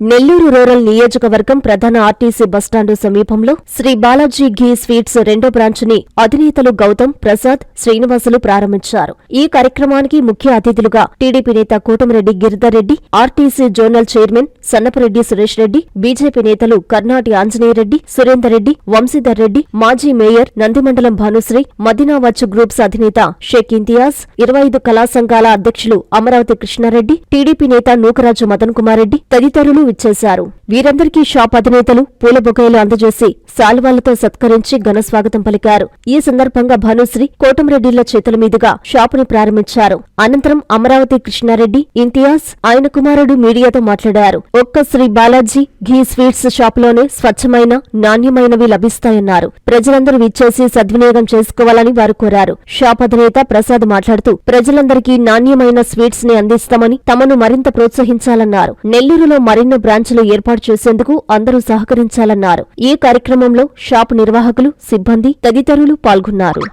Nellore rural నియోజకవర్గం ప్రధాన RTC bus stand సమీపంలో శ్రీ బాలాజీ ఘీ స్వీట్స్ రెండో బ్రాంచ్ని అధినేతలు గౌతమ్ ప్రసాద్ శ్రీనివాసులు ప్రారంభించారు. ఈ కార్యక్రమానికి ముఖ్య అతిథులుగా టీడీపీ నేత Kotamreddy Giridhar Reddy RTC zonal chairman Sannapareddy Suresh Reddy BJP నేతలు కర్నాటి ఆంజనేయరెడ్డి సురేందర్ రెడ్డి వంశీధర్ రెడ్డి మాజీ మేయర్ నందిమండలం భానుశ్రీ మదినావచ్ గ్రూప్స్ అధినేత షేక్ ఇంతియాజ్ ఇరవై ఐదు కళా సంఘాల అధ్యక్షులు అమరావతి కృష్ణారెడ్డి టీడీపీ నేత నూకరాజు మదన్ కుమార్ రెడ్డి తదితరులు ఇచ్చేశారు. వీరందరికీ షాప్ అధినేతలు పూల బొకేలు అందజేసి శాలువాలతో సత్కరించి ఘన స్వాగతం పలికారు. ఈ సందర్భంగా భానుశ్రీ కోటంరెడ్డిల చేతుల మీదుగా షాపుని ప్రారంభించారు. అనంతరం అమరావతి కృష్ణారెడ్డి ఇంతియాజ్ ఆయన కుమారుడు మీడియాతో మాట్లాడారు. ఒక్క శ్రీ బాలాజీ ఘీ స్వీట్స్ షాపులోనే స్వచ్ఛమైన నాణ్యమైనవి లభిస్తాయన్నారు. ప్రజలందరూ విచ్చేసి సద్వినియోగం చేసుకోవాలని వారు కోరారు. షాప్ అధినేత ప్రసాద్ మాట్లాడుతూ ప్రజలందరికీ నాణ్యమైన స్వీట్స్ని అందిస్తామని తమను మరింత ప్రోత్సహించాలన్నారు. నెల్లూరులో మరిన్ని బ్రాంచ్లు ఏర్పాటు చేసేందుకు అందరూ సహకరించాలన్నారు. ఈ కార్యక్రమంలో షాపు నిర్వాహకులు సిబ్బంది తదితరులు పాల్గొన్నారు.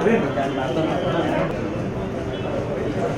స్వీట్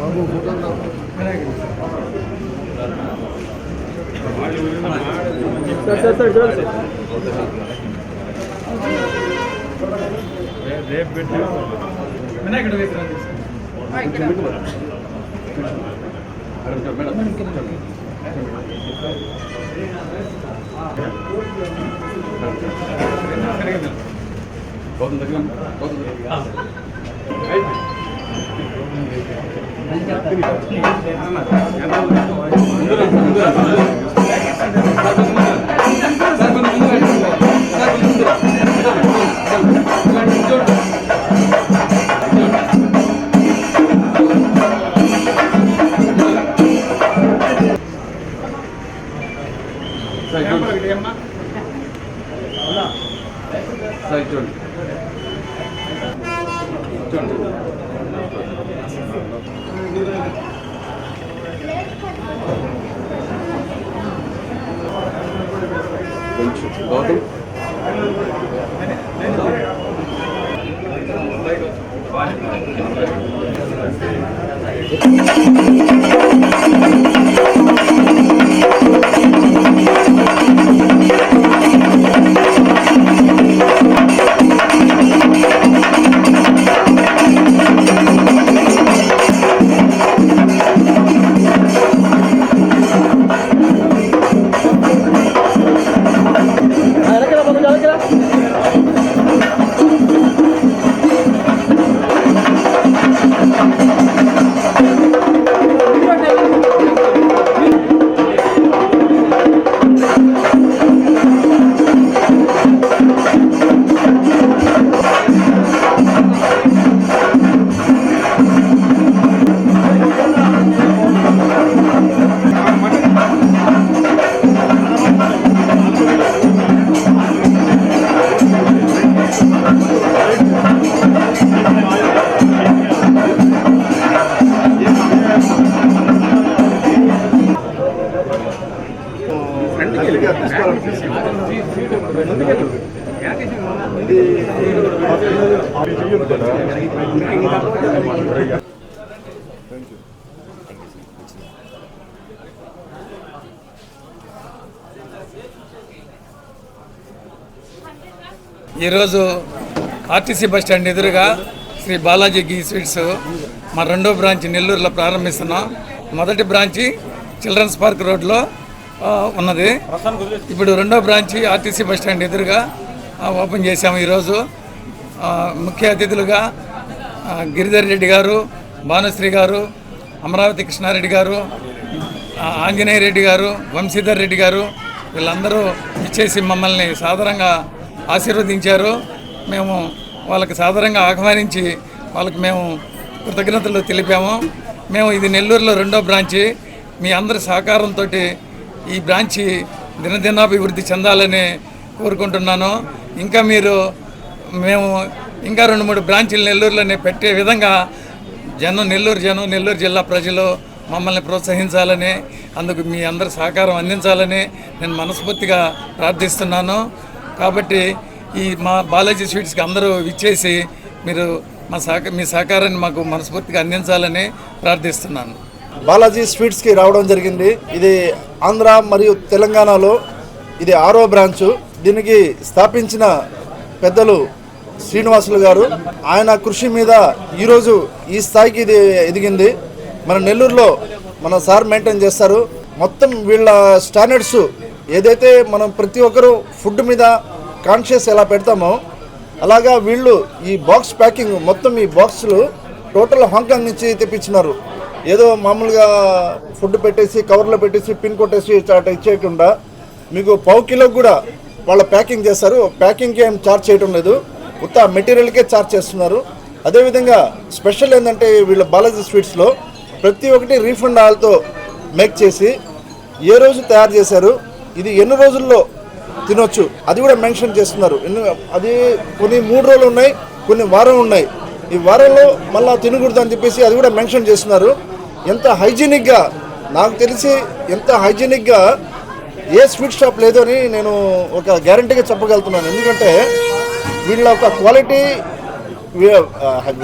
బాబు ఫోటో సార్ సార్ సార్ చూడండి రేపు పెట్టి. వినాయకుడు విగ్రహం మేడం ఈరోజు ఆర్టీసీ బస్ స్టాండ్ ఎదురుగా శ్రీ బాలాజీ గీ స్వీట్స్ మా రెండో బ్రాంచ్ నెల్లూరులో ప్రారంభిస్తున్నాం. మొదటి బ్రాంచి చిల్డ్రన్స్ పార్క్ రోడ్లో ఉన్నది. ఇప్పుడు రెండో బ్రాంచి ఆర్టీసీ బస్ స్టాండ్ ఎదురుగా ఓపెన్ చేశాము ఈరోజు. ముఖ్య అతిథులుగా గిరిధర్ రెడ్డి గారు భానుశ్రీ గారు అమరావతి కృష్ణారెడ్డి గారు ఆంజనేయ రెడ్డి గారు వంశీధర్ రెడ్డి గారు వీళ్ళందరూ ఇచ్చేసి మమ్మల్ని సాదరంగా ఆశీర్వదించారు. మేము వాళ్ళకి సాదరంగా ఆహ్వానించి వాళ్ళకి మేము కృతజ్ఞతలు తెలిపాము. మేము ఇది నెల్లూరులో రెండో బ్రాంచి. మీ అందరి సహకారంతో ఈ బ్రాంచి దినదినాభివృద్ధి చెందాలని కోరుకుంటున్నాను. ఇంకా మీరు మేము ఇంకా రెండు మూడు బ్రాంచీలు నెల్లూరులోనే పెట్టే విధంగా జనం నెల్లూరు జనం నెల్లూరు జిల్లా ప్రజలు మమ్మల్ని ప్రోత్సహించాలని అందుకు మీ అందరి సహకారం అందించాలని నేను మనస్ఫూర్తిగా ప్రార్థిస్తున్నాను. కాబట్టి ఈ మా బాలాజీ స్వీట్స్కి అందరూ ఇచ్చేసి మీరు మా సహక మీ సహకారాన్ని మాకు మనస్ఫూర్తిగా అందించాలని ప్రార్థిస్తున్నాను. బాలాజీ స్వీట్స్కి రావడం జరిగింది. ఇది ఆంధ్ర మరియు తెలంగాణలో ఇది ఆరో బ్రాంచు. దీనికి స్థాపించిన పెద్దలు శ్రీనివాసులు గారు. ఆయన కృషి మీద ఈరోజు ఈ స్థాయికి ఇది ఎదిగింది. మన నెల్లూరులో మన సార్ మెయింటైన్ చేస్తారు. మొత్తం వీళ్ళ స్టాండర్డ్స్ ఏదైతే మనం ప్రతి ఒక్కరూ ఫుడ్ మీద కాన్షియస్ ఎలా పెడతామో అలాగా వీళ్ళు ఈ బాక్స్ ప్యాకింగ్ మొత్తం ఈ బాక్సులు టోటల్ హాంకాంగ్ నుంచి తెప్పించినారు. ఏదో మామూలుగా ఫుడ్ పెట్టేసి కవర్లో పెట్టేసి పిన్ కొట్టేసి అట్లా ఇచ్చేయకుండా మీకు పావు కిలోకి కూడా వాళ్ళ ప్యాకింగ్ చేస్తారు. ప్యాకింగ్కి ఏం ఛార్జ్ చేయటం లేదు. ఉత్త మెటీరియల్కే ఛార్జ్ చేస్తున్నారు. అదేవిధంగా స్పెషల్ ఏంటంటే వీళ్ళ బాలాజీ స్వీట్స్లో ప్రతి ఒక్కటి రీఫండ్ ఆయిల్తో మేక్ చేసి ఏ రోజు తయారు చేశారు ఇది ఎన్ని రోజుల్లో తినొచ్చు అది కూడా మెన్షన్ చేస్తున్నారు. ఎన్ని అది కొన్ని మూడు రోజులు ఉన్నాయి కొన్ని వారం ఉన్నాయి. ఈ వారంలో మళ్ళీ తినకూడదు అని చెప్పేసి అది కూడా మెన్షన్ చేస్తున్నారు. ఎంత హైజీనిక్గా నాకు తెలిసి ఎంత హైజీనిక్గా ఏ స్వీట్ షాప్ లేదు అని నేను ఒక గ్యారంటీగా చెప్పగలుగుతున్నాను. ఎందుకంటే వీళ్ళ ఒక క్వాలిటీ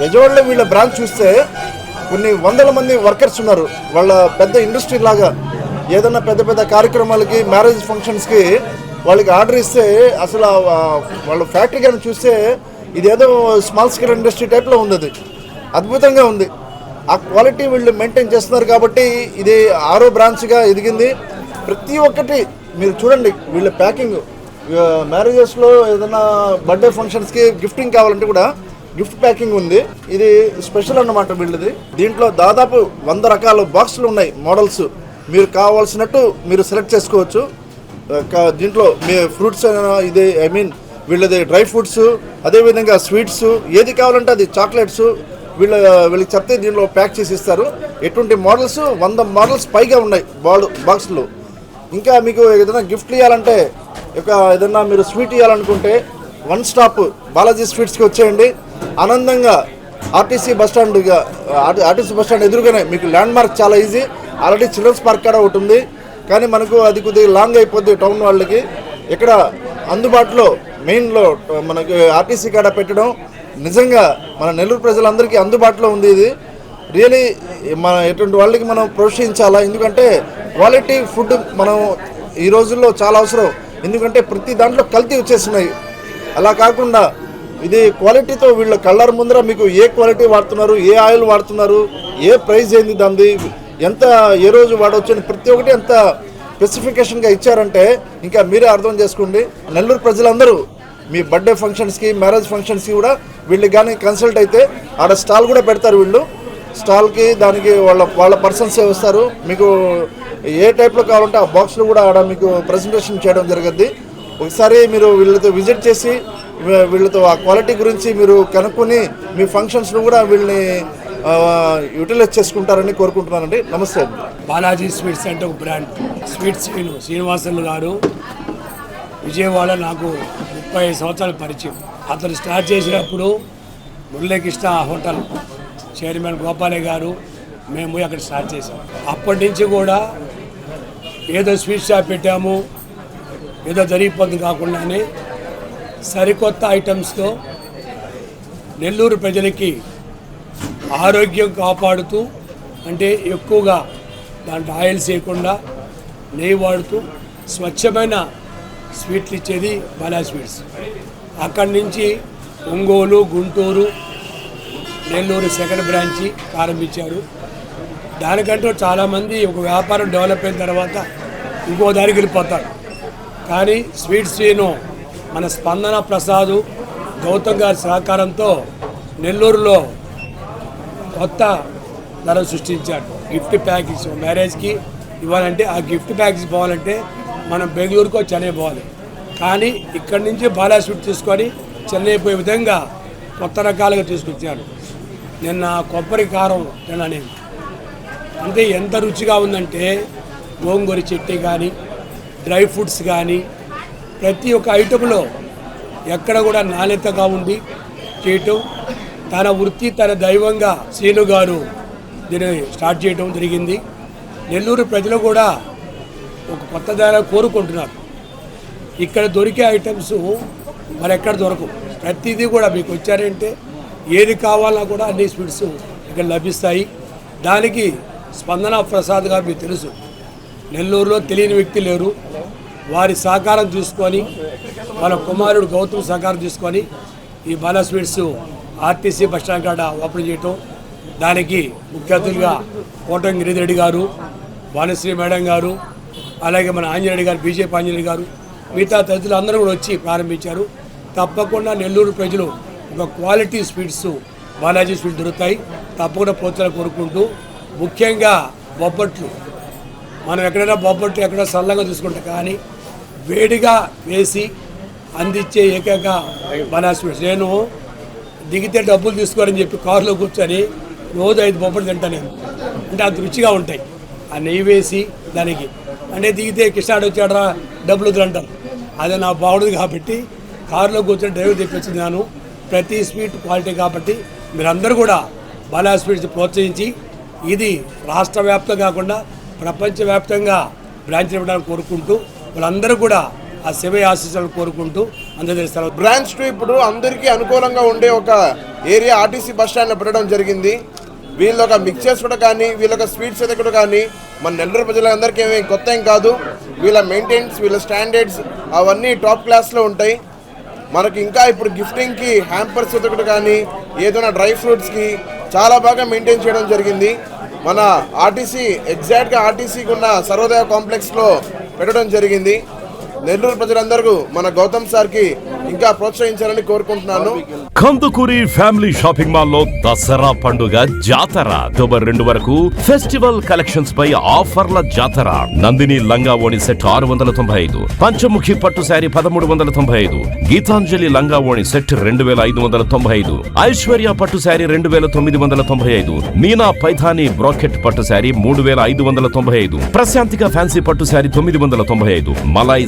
విజయవాడలో వీళ్ళ బ్రాంచ్ చూస్తే కొన్ని వందల మంది వర్కర్స్ ఉన్నారు. వాళ్ళ పెద్ద ఇండస్ట్రీ లాగా ఏదైనా పెద్ద పెద్ద కార్యక్రమాలకి మ్యారేజ్ ఫంక్షన్స్కి వాళ్ళకి ఆర్డర్ ఇస్తే అసలు వాళ్ళ ఫ్యాక్టరీ కానీ చూస్తే ఇదేదో స్మాల్ స్కేల్ ఇండస్ట్రీ టైప్లో ఉంది అది అద్భుతంగా ఉంది. ఆ క్వాలిటీ వీళ్ళు మెయింటైన్ చేస్తున్నారు కాబట్టి ఇది ఆరో బ్రాంచ్గా ఎదిగింది. ప్రతి ఒక్కటి మీరు చూడండి వీళ్ళ ప్యాకింగ్ మ్యారేజెస్లో ఏదైనా బర్త్డే ఫంక్షన్స్కి గిఫ్టింగ్ కావాలంటే కూడా గిఫ్ట్ ప్యాకింగ్ ఉంది. ఇది స్పెషల్ అన్నమాట వీళ్ళది. దీంట్లో దాదాపు వంద రకాల బాక్సులు ఉన్నాయి మోడల్స్ మీరు కావాల్సినట్టు మీరు సెలెక్ట్ చేసుకోవచ్చు. కా- దీంట్లో మీ ఫ్రూట్స్ అయినా ఇది ఐ మీన్ వీళ్ళది డ్రై ఫ్రూట్స్ అదేవిధంగా స్వీట్స్ ఏది కావాలంటే అది చాక్లెట్స్ వీళ్ళ వీళ్ళకి చెప్తే దీనిలో ప్యాక్ చేసి ఇస్తారు. ఎటువంటి మోడల్స్ వంద మోడల్స్ పైగా ఉన్నాయి బాల్ బాక్స్లో. ఇంకా మీకు ఏదైనా గిఫ్ట్ ఇవ్వాలంటే ఒక ఏదైనా మీరు స్వీట్ ఇవ్వాలనుకుంటే వన్ స్టాప్ బాలాజీ స్వీట్స్కి వచ్చేయండి. ఆనందంగా RTC bus stand RTC bus stand ఎదురుగానే మీకు ల్యాండ్ మార్క్ చాలా ఈజీ. ఆల్రెడీ చిల్డ్రన్స్ పార్క్ కూడా ఒకటి ఉంది. కానీ మనకు అది కొద్దిగా లాంగ్ అయిపోద్ది టౌన్ వాళ్ళకి. ఇక్కడ అందుబాటులో మెయిన్లో మనకి ఆర్టీసీ కాడ పెట్టడం నిజంగా మన నెల్లూరు ప్రజలందరికీ అందుబాటులో ఉంది ఇది. రియలీ మన ఎటువంటి వాళ్ళకి మనం ప్రోత్సహించాలా? ఎందుకంటే క్వాలిటీ ఫుడ్ మనం ఈ రోజుల్లో చాలా అవసరం. ఎందుకంటే ప్రతి దాంట్లో కల్తీ వచ్చేస్తున్నాయి. అలా కాకుండా ఇది క్వాలిటీతో వీళ్ళ కళ్ళర్ ముందర మీకు ఏ క్వాలిటీ వాడుతున్నారు ఏ ఆయిల్ వాడుతున్నారు ఏ ప్రైస్ ఏంది దాన్ని ఎంత ఏ రోజు వాడవచ్చు అని ప్రతి ఒక్కటి ఎంత స్పెసిఫికేషన్గా ఇచ్చారంటే ఇంకా మీరే అర్థం చేసుకోండి. నెల్లూరు ప్రజలందరూ మీ బర్త్డే ఫంక్షన్స్కి మ్యారేజ్ ఫంక్షన్స్కి కూడా వీళ్ళకి కానీ కన్సల్ట్ అయితే ఆడ స్టాల్ కూడా పెడతారు వీళ్ళు. స్టాల్కి దానికి వాళ్ళ వాళ్ళ పర్సన్స్ వస్తారు. మీకు ఏ టైప్లో కావాలంటే ఆ బాక్స్లో కూడా ఆడ మీకు ప్రజెంటేషన్ చేయడం జరుగుద్ది. ఒకసారి మీరు వీళ్ళతో విజిట్ చేసి వీళ్ళతో ఆ క్వాలిటీ గురించి మీరు కనుక్కొని మీ ఫంక్షన్స్ను కూడా వీళ్ళని యూటిలైజ్ చేసుకుంటారని కోరుకుంటున్నానండి. నమస్తే అండి. బాలాజీ స్వీట్స్ అంటే ఒక బ్రాండ్ స్వీట్స్ శ్రీను శ్రీనివాసులు గారు విజయవాడ నాకు ముప్పై ఐదు సంవత్సరాల పరిచయం. అతను స్టార్ట్ చేసినప్పుడు మురళీకృష్ణ హోటల్ చైర్మన్ గోపాలయ్య గారు మేము అక్కడ స్టార్ట్ చేసాం అప్పటి నుంచి కూడా ఏదో స్వీట్ షాప్ పెట్టాము ఏదో జరిగిపోతుంది కాకుండానే సరికొత్త ఐటమ్స్తో నెల్లూరు ప్రజలకి ఆరోగ్యం కాపాడుతూ అంటే ఎక్కువగా దాంట్లో ఆయిల్స్ వేయకుండా నెయ్యి వాడుతూ స్వచ్ఛమైన స్వీట్లు ఇచ్చేది బాలా స్వీట్స్. అక్కడి నుంచి ఒంగోలు గుంటూరు నెల్లూరు సెకండ్ బ్రాంచి ప్రారంభించారు. దానికంటూ చాలామంది ఒక వ్యాపారం డెవలప్ అయిన తర్వాత ఇంకో దారికి వెళ్ళిపోతారు. కానీ స్వీట్ శ్రీను మన స్పందన ప్రసాదు గౌతమ్ గారి సహకారంతో నెల్లూరులో కొత్త ధర సృష్టించాడు. గిఫ్ట్ ప్యాకేజ్ మ్యారేజ్కి ఇవ్వాలంటే ఆ గిఫ్ట్ ప్యాకేజ్ పోవాలంటే మనం బెంగళూరుకో చెన్నై పోవాలి. కానీ ఇక్కడి నుంచి బాలా స్వీట్ తీసుకొని చెన్నై పోయే విధంగా కొత్త రకాలుగా తీసుకొచ్చారు. నిన్న కొబ్బరి కారం తినని అంటే ఎంత రుచిగా ఉందంటే గోంగూర చెట్టు కానీ డ్రై ఫ్రూట్స్ కానీ ప్రతి ఒక్క ఐటెంలో ఎక్కడ కూడా నాణ్యతగా ఉండి చేయటం తన వృత్తి తన దైవంగా సీను గారు దీన్ని స్టార్ట్ చేయడం జరిగింది. నెల్లూరు ప్రజలు కూడా ఒక కొత్త ధర కోరుకుంటున్నారు. ఇక్కడ దొరికే ఐటమ్స్ మరి ఎక్కడ దొరకవు. ప్రతిదీ కూడా మీకు వచ్చారంటే ఏది కావాలన్నా కూడా అన్ని స్వీట్స్ ఇక్కడ లభిస్తాయి. దానికి స్పందన ప్రసాద్ గారు మీకు తెలుసు. నెల్లూరులో తెలియని వ్యక్తి లేరు. వారి సహకారం తీసుకొని వాళ్ళ కుమారుడు గౌతమ్ సహకారం తీసుకొని ఈ Bala sweets RTC bus stand కాడ ఓపెన్ చేయటం. దానికి ముఖ్య అతిథులుగా కోటం గిరిరెడ్డి గారు వాణిశ్రీ మేడం గారు అలాగే మన ఆంజనేయుడు గారు బీజేపీ ఆంజనేయుడు గారు మిగతా తదితరులు అందరూ కూడా వచ్చి ప్రారంభించారు. తప్పకుండా నెల్లూరు ప్రజలు ఒక క్వాలిటీ స్వీట్స్ బాలాజీ స్వీట్ దొరుకుతాయి. తప్పకుండా ప్రోత్సాహం కోరుకుంటూ ముఖ్యంగా బొబ్బట్లు. మనం ఎక్కడైనా బొబ్బట్లు ఎక్కడ సల్లంగా తీసుకుంటాం కానీ వేడిగా వేసి అందించే ఏకైక బాలాజీ స్వీట్స్ నేను దిగితే డబ్బులు తీసుకోరని చెప్పి కారులో కూర్చొని రోజు ఐదు బొబ్బట్లు తింటాను నేను. అంటే అంత రుచిగా ఉంటాయి. ఆ నెయ్యి వేసి దానికి అంటే దిగితే కిష్టాడు వచ్చాడరా డబ్బులు వద్దు అంటారు. నా బాగుండదు కాబట్టి కారులో కూర్చొని డ్రైవర్ తెప్పించున్నాను ప్రతి స్వీట్ క్వాలిటీ కాబట్టి మీరందరూ కూడా బాలా స్వీట్స్ ప్రోత్సహించి ఇది రాష్ట్ర వ్యాప్తం కాకుండా ప్రపంచవ్యాప్తంగా బ్రాంచ్ ఇవ్వడానికి కోరుకుంటూ వాళ్ళందరూ కూడా ఆ శివ ఆశీస్సులను కోరుకుంటూ అందజేస్తారు బ్రాంచ్ టూ ఇప్పుడు అందరికీ అనుకూలంగా ఉండే ఒక ఏరియా ఆర్టీసీ బస్ స్టాండ్లో పెట్టడం జరిగింది. వీళ్ళ ఒక మిక్చర్స్ కూడా కానీ వీళ్ళొక స్వీట్స్ కూడా కానీ మన నెల్లూరు ప్రజలందరికీ ఏమీ కొత్త ఏం కాదు. వీళ్ళ మెయింటెనెన్స్ వీళ్ళ స్టాండర్డ్స్ అవన్నీ టాప్ క్లాస్లో ఉంటాయి. మనకి ఇంకా ఇప్పుడు గిఫ్టింగ్కి హ్యాంపర్స్ ఒకటి కానీ ఏదైనా డ్రై ఫ్రూట్స్కి చాలా బాగా మెయింటైన్ చేయడం జరిగింది. మన ఆర్టీసీ ఎగ్జాక్ట్గా ఆర్టీసీకి ఉన్న సర్వోదయ కాంప్లెక్స్లో పెట్టడం జరిగింది. నెల్లూరు ప్రజలందరూ మన గౌతమ్ సార్కి ఇంకా ప్రోత్సహించాలని కోరుకుంటున్నాను. కందుకూరి ఫ్యామిలీ షాపింగ్ మాల్లో దసరా పండుగ జాతర. అక్టోబర్ రెండు వరకు ఫెస్టివల్ కలెక్షన్స్ పై ఆఫర్ల జాతర. నందిని లంగా ఓణి సెట్ ఆరు వందల తొంభై ఐదు. పంచముఖి పట్టు శారీ పదమూడు వందల తొంభై ఐదు. గీతాంజలి లంగా ఓణి సెట్ రెండు వేల ఐదు వందల తొంభై ఐదు. ఐశ్వర్య పట్టు శారీ రెండు వేల తొమ్మిది వందల తొంభై ఐదు. మీనా పైథాని బ్రాకెట్ పట్టు శారీ మూడు వేల ఐదు వందల తొంభై ఐదు. ప్రశాంతిక ఫ్యాన్సీ పట్టు శారీ తొమ్మిది వందల తొంభై ఐదు. మలాయ్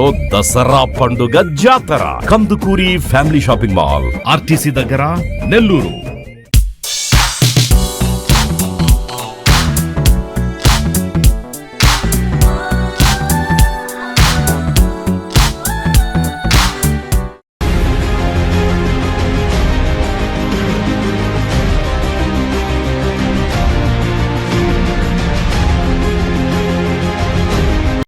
ఆఫర్లతో దసరా పండుగ జాతర. Kandukuri family shopping mall. RTC దగ్గర నెల్లూరు.